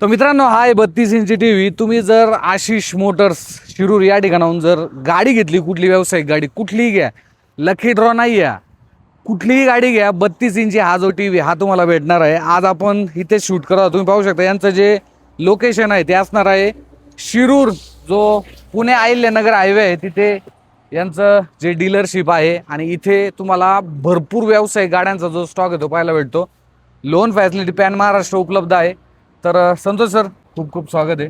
तर मित्रांनो हा आहे बत्तीस इंची टी व्ही तुम्ही जर आशिष मोटर्स शिरूर या ठिकाणाहून जर गाडी घेतली कुठली व्यावसायिक गाडी कुठलीही घ्या. लकी ड्रॉ नाही या कुठलीही गाडी घ्या बत्तीस इंची हा जो टी व्ही हा तुम्हाला भेटणार आहे. आज आपण इथे शूट करा तुम्ही पाहू शकता यांचं जे लोकेशन आहे ते असणार आहे शिरूर जो पुणे अहिल्यानगर हायवे आहे तिथे यांचं जे डीलरशिप आहे. आणि इथे तुम्हाला भरपूर व्यावसायिक गाड्यांचा जो स्टॉक आहे तो पाहायला भेटतो. लोन फॅसिलिटी पॅन महाराष्ट्र उपलब्ध आहे. तर संतोष सर खूप खूप स्वागत आहे.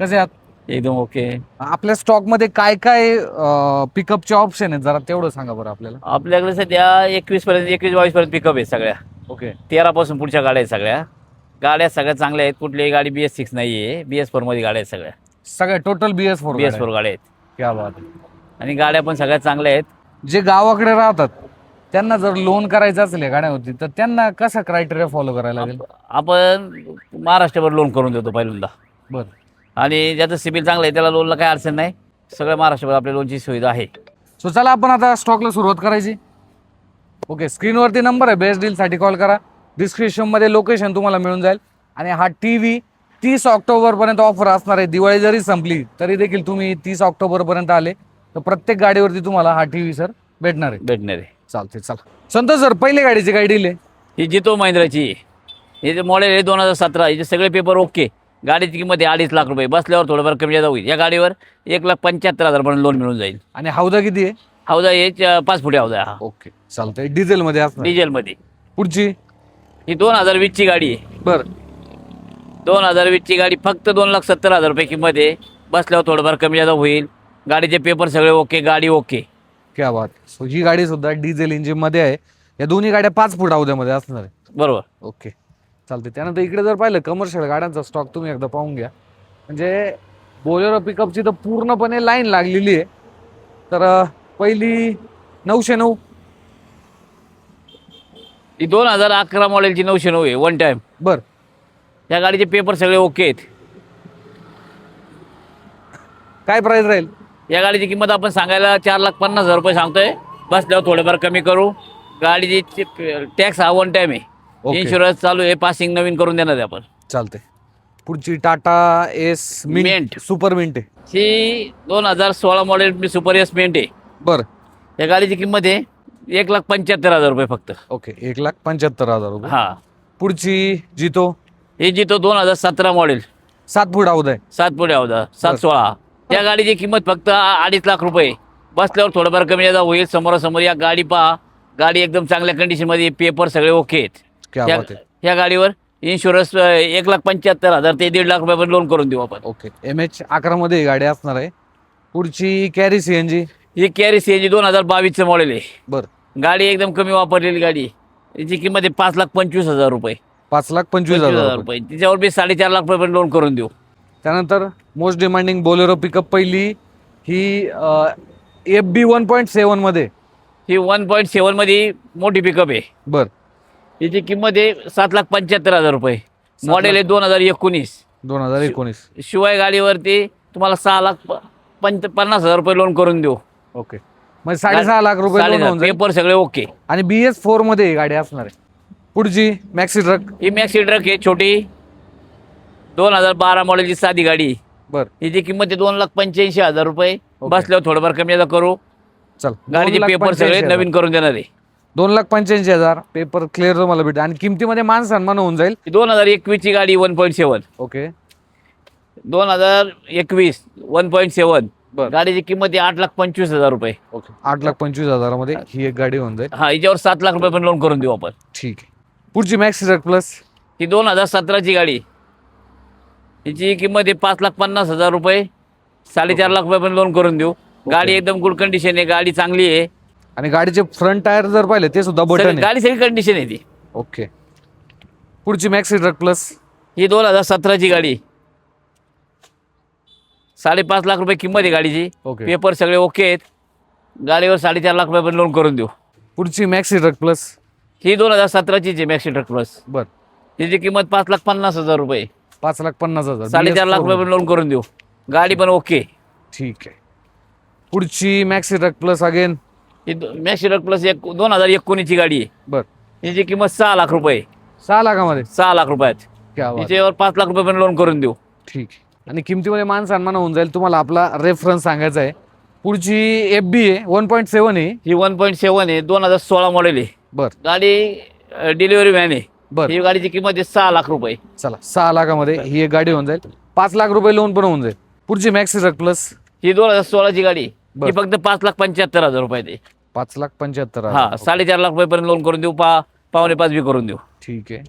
कसे आहात? एकदम ओके. आपल्या स्टॉकमध्ये काय काय पिकअपचे ऑप्शन आहेत? जरा तेवढं सांगा बरं आपल्याला. आपल्याकडे सध्या एकवीस पर्यंत एकवीस बावीस पर्यंत पिकअप आहे सगळ्या. ओके. तेरा पासून पुढच्या गाड्या आहेत सगळ्या. गाड्या सगळ्या चांगल्या आहेत. कुठलीही गाडी बी एस सिक्स नाही आहे बी एस फोरमध्ये गाड्या आहेत सगळ्या. सगळ्या total B S four B S four गाड्या आहेत. क्या बात. आणि गाड्या पण सगळ्या चांगल्या आहेत. जे गावाकडे राहतात त्यांना जर लोन करायचं असेल गाड्यावरती तर त्यांना कसा क्रायटेरिया फॉलो करायला लागेल? आपण महाराष्ट्रभर लोन करून देतो पहिल्यांदा. बरं. आणि ज्याचं सिबिल चांगलं आहे त्याला लोनला काही अडचण नाही. सगळं महाराष्ट्रभर आपल्या लोनची सुविधा आहे. सो चला आपण आता स्टॉकला सुरुवात करायची. ओके स्क्रीनवरती नंबर आहे बेस्ट डीलसाठी कॉल करा. डिस्क्रिप्शनमध्ये लोकेशन तुम्हाला मिळून जाईल. आणि हा टी व्ही तीस ऑक्टोबरपर्यंत ऑफर असणार आहे. दिवाळी जरी संपली तरी देखील तुम्ही तीस ऑक्टोबरपर्यंत आले. तर प्रत्येक गाडीवरती तुम्हाला हा टी व्ही सर भेटणार आहे. भेटणार आहे. चालते चला. संतोष सर पहिले गाडीची काय डील आहे? ही जितो महिंद्राची. हे जे मॉडेल आहे दोन हजार सतरा याचे सगळे पेपर ओके गाडीची किंमत आहे अडीच लाख रुपये. बसल्यावर थोडंफार कमी जादा होईल. या गाडीवर एक लाख पंच्याहत्तर हजारपर्यंत लोन मिळून जाईल. आणि हौदा किती आहे? हौदा हे च- पाच फुटे हौदा हा. ओके चालतंय. डिझेलमध्ये असणार. डिझेलमध्ये पुढची? ही दोन हजार वीसची गाडी आहे. बरं. दोन हजार वीसची गाडी फक्त दोन लाख सत्तर हजार रुपये किंमत आहे. बसल्यावर थोडंफार कमी जादा होईल. गाडीचे पेपर सगळे ओके गाडी ओके क्या बात सो ही गाडी सुद्धा डिझेल इंजिनमध्ये आहे. या दोन्ही गाड्या पाच फूट हौद्यामध्ये असणार आहे. बरोबर. ओके चालते त्यानंतर इकडे जर पाहिलं कमर्शियल गाड्यांचा स्टॉक तुम्ही एकदा पाहून घ्या. म्हणजे बोलेरो पिकअपची तर पूर्णपणे लाईन लागलेली आहे. तर अं, पहिली नऊशे नऊ. ही दोन हजार अकरा मॉडेलची नऊशे नऊ आहे वन टाईम बर. या गाडीचे पेपर सगळे ओके आहेत. काय प्राइस राहील? या गाडीची किंमत आपण सांगायला चार लाख पन्नास हजार रुपये सांगतोय. बसल्यावर थोडेफार कमी करू. गाडीची टॅक्स हा वन टाईम आहे. इन्शुरन्स चालू आहे. पासिंग नवीन करून देणार आहे आपण. चालते पुढची Tata Ace mint. Super mint आहे. ही दोन हजार सोळा मॉडेल सुपर एस पेंट आहे. बर. या गाडीची किंमत आहे एक लाख पंच्याहत्तर हजार रुपये फक्त. ओके एक लाख पंच्याहत्तर हजार रुपये. हा. पुढची जितो? ही जी तो दोन हजार सतरा मॉडेल सात फूट आहे सात पुढे होता सात. सोळा. त्या गाडीची किंमत फक्त अडीच लाख रुपये. बसल्यावर थोडंफार कमी जादा होईल. समोरासमोर या गाडी पहा. गाडी एकदम चांगल्या कंडिशनमध्ये पेपर सगळे ओके आहेत. क्या या- बात आहे. या गाडीवर इन्शुरन्स एक लाख पंच्याहत्तर हजार ते दीड लाख रुपयापर्यंत लोन करून देऊ आपण. ओके एम एच अकरा मध्ये ही गाडी असणार आहे. पुढची कॅरी सी एन जी ही कॅरी सी जी दोन हजार बावीसचं मॉडेल आहे. बर. गाडी एकदम कमी वापरलेली गाडी आहे. याची किंमत आहे पाच लाख पंचवीस हजार रुपये. पाच लाख पंचवीस पंचवीस हजार हजार रुपये. रुपये. तिच्यावर बी साडेचार लाख रुपयापर्यंत लोन करून देऊ. त्यानंतर मोस्ट डिमांडिंग बोलेरो पिकअप पहिली ही एफ बी वन पॉईंट सेवनमध्ये. ही वन पॉईंट सेवनमध्ये मोठी पिकअप आहे. बर. याची किंमत आहे सात लाख पंच्याहत्तर हजार रुपये. मॉडेल आहे दोन हजार एकोणीस. दोन हजार एकोणीस. शिवाय गाडीवरती तुम्हाला सहा लाख पंच पन्नास हजार रुपये लोन करून देऊ. ओके. म्हणजे साडेसहा लाख रुपये. पेपर सगळे ओके आणि बी एस फोरमध्ये ही गाडी असणार आहे. पुढची मॅक्सी ट्रक ही मॅक्सी ट्रक आहे छोटी. दोन हजार बारा मॉडेलची साधी गाडी. बर. हिची किंमत आहे दोन लाख पंच्याऐंशी हजार रुपये. बसल्यावर थोडंफार कमी जादा करू. चल गाडीचे दोन लाख पेपर सगळे पंच्याऐंशी हजार. नवीन करून देणार आहे. दोन लाख पंच्याऐंशी हजार पेपर क्लिअर तुम्हाला भेटेल. आणि किमतीमध्ये मान सन्मान होऊन जाईल. दोन हजार एकवीसची गाडी वन पॉईंट सेवन. ओके. दोन हजार एकवीस वन पॉईंट सेवन. बर. गाडीची किंमत आहे आठ लाख पंचवीस हजार रुपये. ओके. आठ लाख पंचवीस हजारामध्ये ही एक गाडी होऊन जाईल. हा हिच्यावर सात लाख रुपये पण लोन करून देऊ आपण. ठीक आहे. पुढची मॅक्सी प्लस ही दोन हजार सतराची गाडी. हिची किंमत आहे पाच लाख पन्नास हजार रुपये. साडेचार लाख रुपये पण लोन करून देऊ. गाडी एकदम गुड कंडिशन आहे गाडी चांगली आहे. आणि गाडीचे फ्रंट टायर जर पाहिले ते सुद्धा बटन सगळी- गाडी सगळी कंडिशन आहे ती. ओके. पुढची मॅक्सी ट्रक प्लस ही दोन हजार सतराची गाडी साडेपाच लाख रुपये किंमत आहे गाडीची. ओके. पेपर सगळे ओके आहेत. गाडीवर साडेचार लाख रुपये पण लोन करून देऊ. पुढची मॅक्सी ट्रक प्लस ही दोन हजार सतराचीच आहे मॅक्सी ट्रक प्लस बर. हिची किंमत पाच लाख पन्नास हजार रुपये पाच लाख पन्नास हजार. साडेचार लाख BS4 रुपये लोन करून देऊ. गाडी पण ओके ठीक आहे. पुढची मॅक्सी ट्रक प्लस अगेन ही मॅक्सी ट्रक प्लस एक दोन हजार एकोणीसची गाडी आहे. बर. हिची किंमत सहा लाख रुपये सहा लाखामध्ये? सहा लाख रुपयात. हिच्यावर पाच लाख रुपये पण लोन करून देऊ. ठीक आहे. आणि किमतीमध्ये मान सन्मान होऊन जाईल. तुम्हाला आपला रेफरन्स सांगायचा आहे. पुढची एफ बी आहे वन पॉईंट सेवन आहे. ही वन पॉईंट सेवन आहे. दोन हजार सोळा मॉडेल आहे. बर. गाडी डिलिव्हरी व्हॅन आहे. बर. ही गाडीची किंमत आहे सहा लाख रुपये. चला सहा लाखामध्ये ही एक गाडी होऊन जाईल. पाच लाख रुपये लोन पण होऊन जाईल. पुढची मॅक्सी ट्रक प्लस ही दोन हजार सोळाची गाडी. बर. ही फक्त पाच लाख पंच्याहत्तर हजार रुपये आहे पाच लाख पंच्याहत्तर हा हजार. साडेचार लाख रुपयेपर्यंत लोन करून देऊ. पा पावणे पाच बी करून देऊ. ठीक आहे.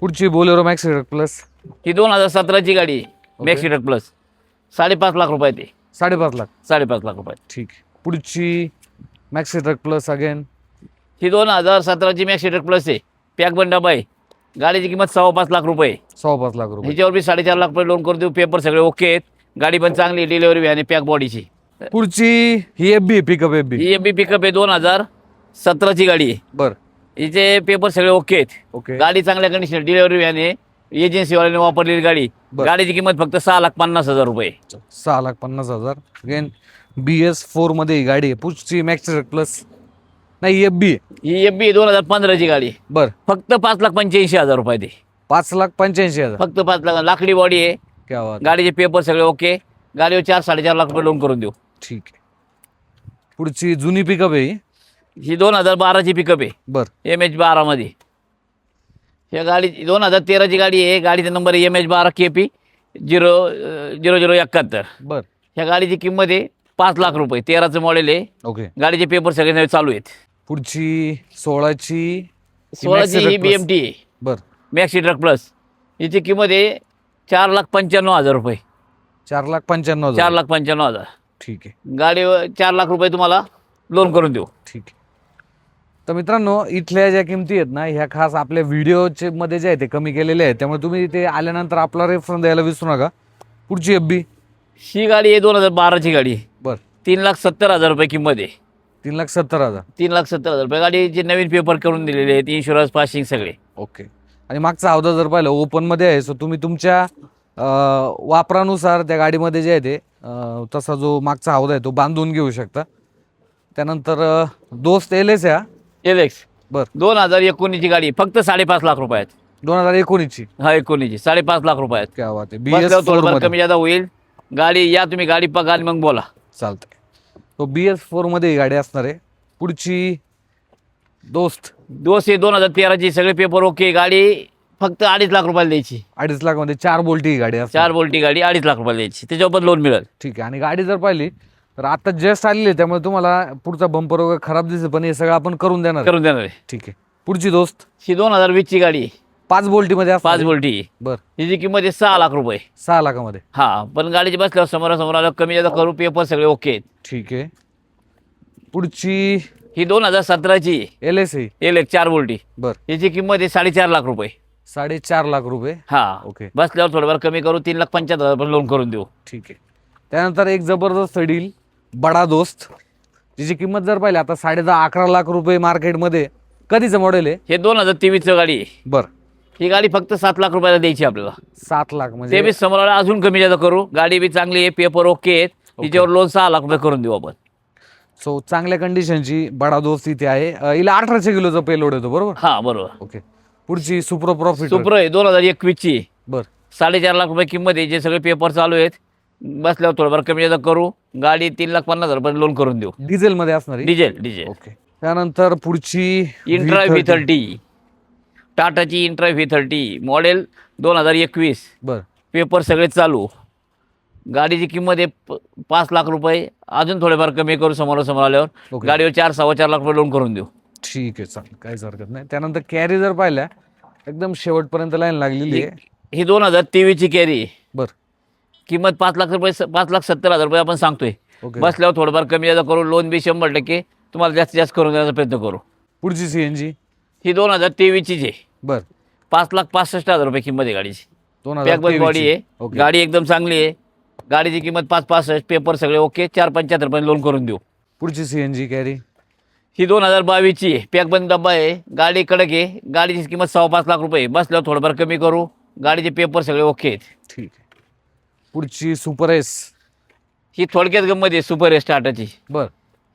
पुढची बोलेरो मॅक्सी ट्रक प्लस ही दोन हजार सतराची गाडी मॅक्सी ट्रक प्लस साडेपाच लाख रुपये आहे ते. साडेपाच लाख. साडेपाच लाख रुपये. ठीक आहे. पुढची मॅक्सी ट्रक प्लस अगेन ही दोन हजार सतराची मॅक्सी ट्रक प्लस आहे. पॅक पण डबा आहे गाडीची किंमत सव्वा पाच लाख रुपये. सव्वा पाच लाख रुपये. ह्याच्यावर बी साडेचार लाख रुपये लोन करून देऊ. पेपर सगळे ओके आहेत. गाडी पण चांगली डिलिव्हरी आहे पॅक बॉडीची पुढची ही F B pickup F B ही एम बी पिकअप आहे दोन हजार सतराची गाडी आहे. बर. हिचे पेपर सगळे ओके आहेत. ओके गाडी चांगल्या कंडिशन डिलिव्हरी व्हॅन आहे एजन्सीवाल्याने वापरलेली गाडी. बरं. गाडीची किंमत फक्त सहा लाख पन्नास हजार रुपये. सहा लाख पन्नास हजार. अगेन बी एस फोरमध्ये ही गाडी आहे. पुढची मॅक्सी प्लस नाही एफ बी ही एफ बी दोन हजार पंधराची गाडी. आहे. बर. फक्त पाच लाख पंच्याऐंशी हजार रुपये ते पाच लाख पंच्याऐंशी हजार. फक्त पाच लाख. लाकडी बॉडी आहे. क्या बात. गाडीचे पेपर सगळे ओके गाडीवर चार साडेचार लाख रुपये लोन करून देऊ. ठीक आहे. पुढची जुनी पिकअप आहे ही. ही दोन हजार बाराची पिकअप आहे. बर. एम एच बारामध्ये या गाडी दोन हजार तेराची गाडी आहे. गाडीचा नंबर एम एच बारा K P zero zero zero एकाहत्तर. बर. ह्या गाडीची किंमत आहे पाच लाख रुपये तेराचं मॉडेल आहे. ओके गाडीचे पेपर सगळे नवे चालू आहेत. पुढची सोळाची सोळाची ही बी. एम टी आहे. बर. मॅक्सी ट्रक प्लस हिची किंमत आहे चार लाख पंच्याण्णव हजार रुपये. चार लाख पंच्याण्णव चार लाख पंच्याण्णव हजार. ठीक आहे. गाडीवर चार लाख रुपये तुम्हाला लोन करून देऊ. ठीक आहे. तर मित्रांनो इथल्या ज्या किमती आहेत ना ह्या खास आपल्या व्हिडिओचे मध्ये जे आहे ते कमी केलेले आहेत. त्यामुळे तुम्ही ते आल्यानंतर आपला रेफरन्स द्यायला विसरू नका. पुढची एफ बी ही गाडी आहे दोन हजार बाराची गाडी आहे. तीन लाख सत्तर हजार रुपये किंमत आहे. तीन लाख सत्तर हजार. तीन लाख सत्तर हजार रुपये. गाडीचे नवीन पेपर करून दिलेले आहेत इन्शुरन्स पासिंग सगळे. ओके. आणि मागचा हौदा जर पाहिलं ओपनमध्ये आहे सो तुम्ही तुमच्या अं, वापरानुसार त्या गाडीमध्ये जे आहे ते अं, तसा जो मागचा हौदा आहे तो बांधून घेऊ शकता. त्यानंतर अं, दोस्त एल एस या? एल एक्स बर. दोन हजार एकोणीसची गाडी फक्त साडेपाच लाख रुपये आहेत. दोन हजार एकोणीसची? हा एकोणीसची. साडेपाच लाख रुपये आहेत. क्या बात आहे. बी एस बसल्यावर थोडंफार फोरमध्ये कमी जादा होईल. गाडी या तुम्ही गाडी पका आणि मग बोला. चालतंय. तो बी एस फोरमध्ये ही गाडी असणार आहे. पुढची दोस्त. दोनशे दोन हजार तेराची सगळे पेपर ओके गाडी फक्त अडीच लाख रुपयाला द्यायची. अडीच लाखमध्ये चार बोल्टी ही गाडी असणार. चार बोल्टी गाडी अडीच लाख रुपयाला द्यायची. त्याच्यावर पण लोन मिळेल. ठीक आहे. आणि गाडी जर पाहिली तर आता जस्ट आलेली आहे त्यामुळे तुम्हाला पुढचा बंपर वगैरे खराब दिसेल पण हे सगळं आपण करून देणार आहे. करून देणार आहे. ठीक आहे. पुढची दोस्त. ही दोन हजार वीसची गाडी आहे. पाच बोल्टीमध्ये असणार पाच आहे. बोल्टी. बर. हिची किंमत आहे सहा लाख रुपये. सहा लाखामध्ये. हा पण गाडीची बसल्यावर समोरासमोर आलं कमी जादा करू पेपर सगळे ओके आहेत. ठीक आहे. पुढची? ही दोन हजार सतराची. एल एस एल एक चार बोल्टी. बर. याची किंमत आहे साडेचार लाख रुपये. साडेचार लाख रुपये? हा. ओके. बसल्यावर थोडंफार कमी करू तीन लाख पंच्याहत्तर हजार लोन करून देऊ. ठीक आहे. त्यानंतर एक जबरदस्त डील बडा दोस्त. जिची किंमत जर पाहिली आता साडे दहा अकरा लाख रुपये मार्केटमध्ये कधीचं मॉडेल आहे? हे दोन हजार तेवीसचं गाडी आहे. बर. ही गाडी फक्त सात लाख रुपयाला द्यायची आपल्याला. सात लाख ते म्हणजे बी समोर अजून कमी जादा करू. गाडी बी चांगली आहे पेपर ओके आहेत. तिच्यावर लोन सहा लाख रुपये करून देऊ आपण. सो चांगल्या कंडिशनची बडा दोस्त इथे आहे. अं, हिला अठराशे किलोचा पेलोड येतो बरोबर? हा बरोबर. ओके पुढची सुप्रो प्रॉफिट सुप्रो आहे दोन हजार एकवीसची बर. साडेचार लाख रुपये किंमत आहे जे सगळे पेपर चालू आहेत. बसल्यावर थोडंफार कमी जादा करू. गाडी तीन लाख पन्नास हजार रुपये लोन करून देऊ. डिझेल मध्ये असणार? डिझेल डिझेल ओके त्यानंतर पुढची इंट्रा व्ही V30. थर्टी टाटाची इंट्रा व्ही थर्टी मॉडेल दोन हजार एकवीस. बर. पेपर सगळे चालू. गाडीची किंमत आहे प- पाच लाख रुपये. अजून थोडेफार कमी करू समोरासमोर आल्यावर. ओके. गाडीवर चार सव्वा चार लाख रुपये लोन करून देऊ. ठीक आहे चालेल. काहीच हरकत नाही. त्यानंतर कॅरी जर पाहिल्या एकदम शेवटपर्यंत लाईन लागलेली आहे. ही दोन हजार तेवीसची कॅरी आहे. बर. किंमत पाच लाख रुपये स- पाच लाख सत्तर हजार रुपये आपण सांगतोय. ओके. बसल्यावर थोडंफार कमी जादा करू. लोन बी शंभर टक्के. तुम्हाला जास्तीत जास्त करून देण्याचा प्रयत्न करू. पुढची सीएनजी ही दोन हजार तेवीसचीच आहे बर. पाच लाख पासष्ट हजार रुपये किंमत आहे गाडीची. दोन हजार पॅकबल बॉडी तेवीसची. आहे. ओके. गाडी एकदम चांगली आहे. गाडीची किंमत पाच पासष्ट पेपर सगळे ओके चार पंच्याहत्तर पर्यंत लोन करून देऊ. पुढची सीएनजी कॅरी ही दोन हजार बावीसची आहे. पॅकबंद डब्बा आहे. गाडी कडक आहे. गाडीची किंमत सव्वा पाच लाख रुपये आहे. बसल्यावर थोडंफार कमी करू. गाडीचे पेपर सगळे ओके आहेत. ठीक आहे. पुढची सुपर एस ही थोडक्यात गंमत आहे सुपर आहे स्टार्टरची बर.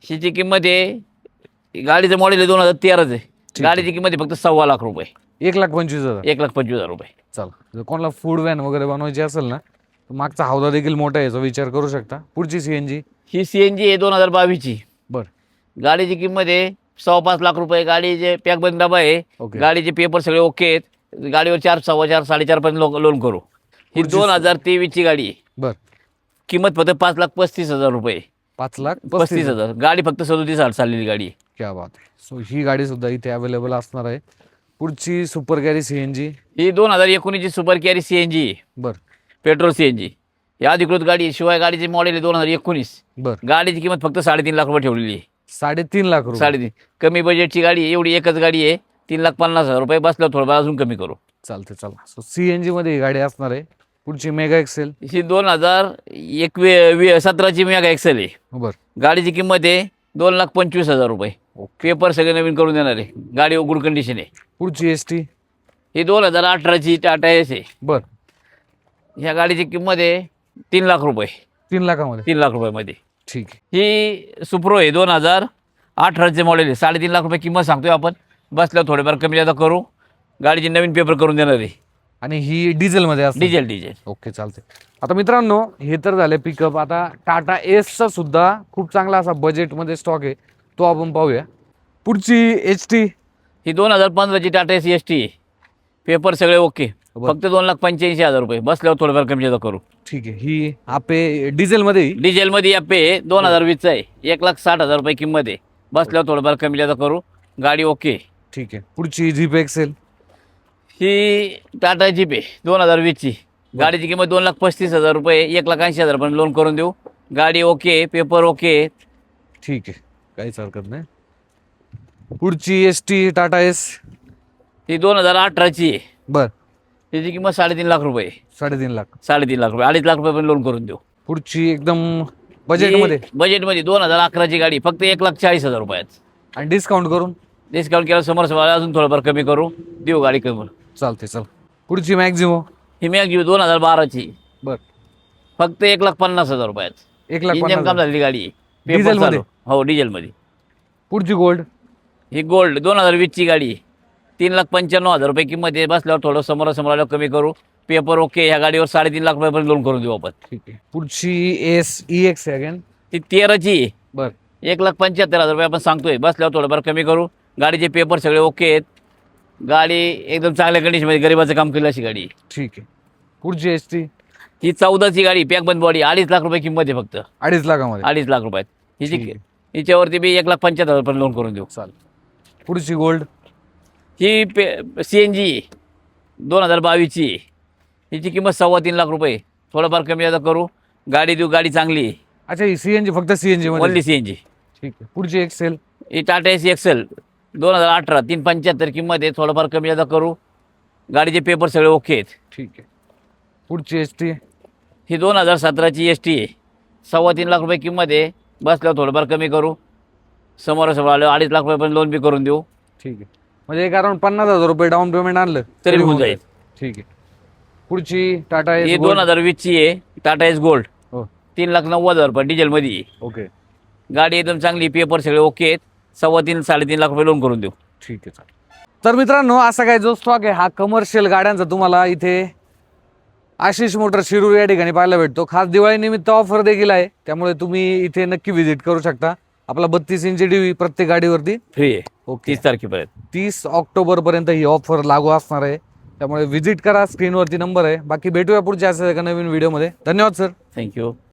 हिची किंमत आहे गाडीचं मॉडेल आहे दोन हजार तेराचं. आहे आहे. गाडीची किंमत आहे फक्त सव्वा लाख रुपये. एक लाख पंचवीस हजार. एक लाख पंचवीस हजार रुपये. चला. जर कोणाला फूड व्हॅन वगैरे बनवायची असेल ना तर मागचा हौदा देखील मोठा आहे याचा विचार करू शकता. पुढची सी एन जी ही सी एन जी आहे दोन हजार बावीसची. बरं. गाडीची किंमत आहे सव्वा पाच लाख रुपये. गाडीचे पॅकबंद डबा आहे ओके. गाडीचे पेपर सगळे ओके आहेत. गाडीवर चार सव्वा चार साडेचार पर्यंत लो लोन करू. ही पुढची दोन हजार तेवीसची गाडी आहे. बरं. किंमत फक्त पाच लाख पस्तीस हजार रुपये पाच लाख पस्तीस हजार. गाडी फक्त सदोतीस हजार चाललेली गाडी आहे. क्या बात आहे. सो ही गाडी सुद्धा इथे अवेलेबल असणार आहे. पुढची super carry C N G ही दोन हजार एकोणीसची super carry C N G आहे बरं. पेट्रोल सी एन जी ही अधिकृत गाडी. शिवाय गाडीचे मॉडेल आहे दोन हजार एकोणीस. बरं. गाडीची किंमत फक्त साडेतीन लाख रुपये ठेवलेली आहे. साडेतीन लाख रुपये. साडेतीन. कमी बजेटची गाडी आहे एवढी एकच गाडी आहे. तीन लाख पन्नास हजार रुपये बसल्यावर थोडं अजून कमी करू. चालते चला सो सी एन जी मध्ये ही गाडी असणार आहे. पुढची मेगा एक्सेल ही दोन हजार एकवी सतराची मेगा एक्सेल आहे. बरं. गाडीची किंमत आहे दोन लाख पंचवीस हजार रुपये. पेपर सगळे नवीन करून देणार आहे. गाडी गुड कंडिशन आहे. पुढची एस टी ही दोन हजार अठराची टाटा एस आहे. बरं. ह्या गाडीची किंमत आहे तीन लाख रुपये. तीन लाखामध्ये? तीन लाख रुपयामध्ये. ठीक ही सुप्रो आहे दोन हजार अठराचे मॉडेल आहे. साडेतीन लाख रुपये किंमत सांगतोय आपण. बसल्यावर थोडेफार कमी जादा करू. गाडीचे नवीन पेपर करून देणार आहे. आणि ही डिझेलमध्ये असते. Diesel diesel. ओके चालते आता मित्रांनो हे तर झाले पिकअप आता टाटा एसचा सुद्धा खूप चांगला असा बजेटमध्ये स्टॉक आहे. तो आपण पाहूया. पुढची एच टी ही दोन हजार पंधराची टाटा एस एस टी आहे पेपर सगळे ओके. फक्त दोन लाख पंच्याऐंशी हजार रुपये. बसल्यावर थोडंफार कमी जादा करू. ठीक आहे. ही आपे डिझेलमध्ये. डिझेलमध्ये या पे दोन हजार वीसचा आहे. एक लाख साठ हजार रुपये किंमत आहे. बसल्यावर थोडंफार कमी जादा करू. गाडी ओके ठीक आहे. पुढची जीप एक्सेल ही टाटा जीप आहे दोन हजार वीसची. गाडीची किंमत दोन लाख पस्तीस हजार रुपये एक लाख ऐंशी हजार पण लोन करून देऊ. गाडी ओके पेपर ओके ठीक आहे. काहीच हरकत नाही. पुढची एस टी टाटा एस ही दोन हजार अठराची आहे. बर. त्याची किंमत साडेतीन लाख रुपये. साडेतीन लाख. साडेतीन लाख रुपये अडीच लाख रुपये पण लोन करून देऊ. पुढची एकदम बजेटमध्ये बजेटमध्ये दोन हजार अकराची गाडी फक्त एक लाख चाळीस हजार रुपयात. आणि डिस्काउंट करून? डिस्काउंट केला समोर समोर अजून थोडंफार कमी करू. देऊ गाडी कमी. चालते चल. पुढची मॅक्झिमो? ही घेऊ दोन हजार बाराची. बर. फक्त एक लाख पन्नास हजार रुपयात. एक लाख इंजन काम. झालेली गाडी. आहे. पेपर डिझेलमध्ये? चालू. हो डिझेलमध्ये पुढची गोल्ड ही गोल्ड दोन हजार वीसची गाडी. आहे. तीन लाख पंच्याण्णव हजार रुपये किंमत आहे. बसल्यावर थोडं समोर समोर आल्यावर कमी करू. पेपर ओके ह्या गाडीवर साडेतीन लाख रुपयापर्यंत लोन करून देऊ आपण. ठीक आहे. पुढची एस ई एक्स अगेन ती तेराची. आहे. बर. एक लाख पंच्याहत्तर हजार रुपये आपण सांगतोय. बसल्यावर थोडंफार कमी करू. गाडीचे पेपर सगळे ओके आहेत. गाडी एकदम चांगल्या कंडिशनमध्ये गरिबाचं काम केलं अशी गाडी. आहे. ठीक आहे. पुढची एस टी ही चौदाची गाडी पॅकबंद बॉडी अडीच लाख रुपये किंमत आहे फक्त. अडीच लाखामध्ये? अडीच लाख रुपयात. हिची आहे. हिच्यावरती बी एक लाख पंच्याहत्तर पण लोन करून देऊ. चालेल. पुढची गोल्ड ही पे सी एन जी दोन हजार बावीसची आहे. हिची किंमत सव्वा तीन लाख रुपये थोडंफार कमी जादा करू. गाडी देऊ गाडी चांगली आहे. अच्छा ही सी एन जी फक्त सी एन जी मध्ये? ओनली सी एन जी ठीक आहे. पुढची एक्सेल ही टाटा एस एक्सेल दोन हजार अठरा तीन पंच्याहत्तर किंमत आहे. थोडंफार कमी जादा करू. गाडीचे पेपर सगळे ओके आहेत. ठीक आहे. पुढची एस टी ही दोन हजार सतराची एस टी आहे. सव्वा तीन लाख रुपये किंमत आहे. बसल्यावर थोडंफार कमी करू. समोरासमोर आलं अडीच लाख रुपये पण लोन बी करून देऊ. ठीक आहे. म्हणजे एक अराउंड पन्नास हजार रुपये डाऊन पेमेंट आणलं तरी होऊन जाईल. ठीक आहे. पुढची टाटा ही एस दोन हजार वीसची आहे. टाटा एस गोल्ड हो. तीन लाख नव्वद हजार रुपये डिझेलमध्ये आहे. ओके गाडी एकदम चांगली पेपर सगळे ओके आहेत. सव्वा तीन साडेतीन लाख रुपये लोन करून देऊ. ठीक आहे चालेल. तर मित्रांनो असा काय जो स्टॉक आहे हा कमर्शियल गाड्यांचा तुम्हाला इथे आशिष मोटर शिरूर या ठिकाणी पाहायला भेटतो. खास दिवाळीनिमित्त ऑफर देखील आहे. त्यामुळे तुम्ही इथे नक्की व्हिजिट करू शकता. आपला बत्तीस इंची डी प्रत्येक गाडीवरती. फ्री आहे. ओके तीस तारखेपर्यंत. तीस ऑक्टोबरपर्यंत ही ऑफर लागू असणार आहे. त्यामुळे व्हिजिट करा स्क्रीनवरती नंबर आहे. बाकी भेटूया पुढच्या असं एका नवीन व्हिडिओमध्ये धन्यवाद सर थँक्यू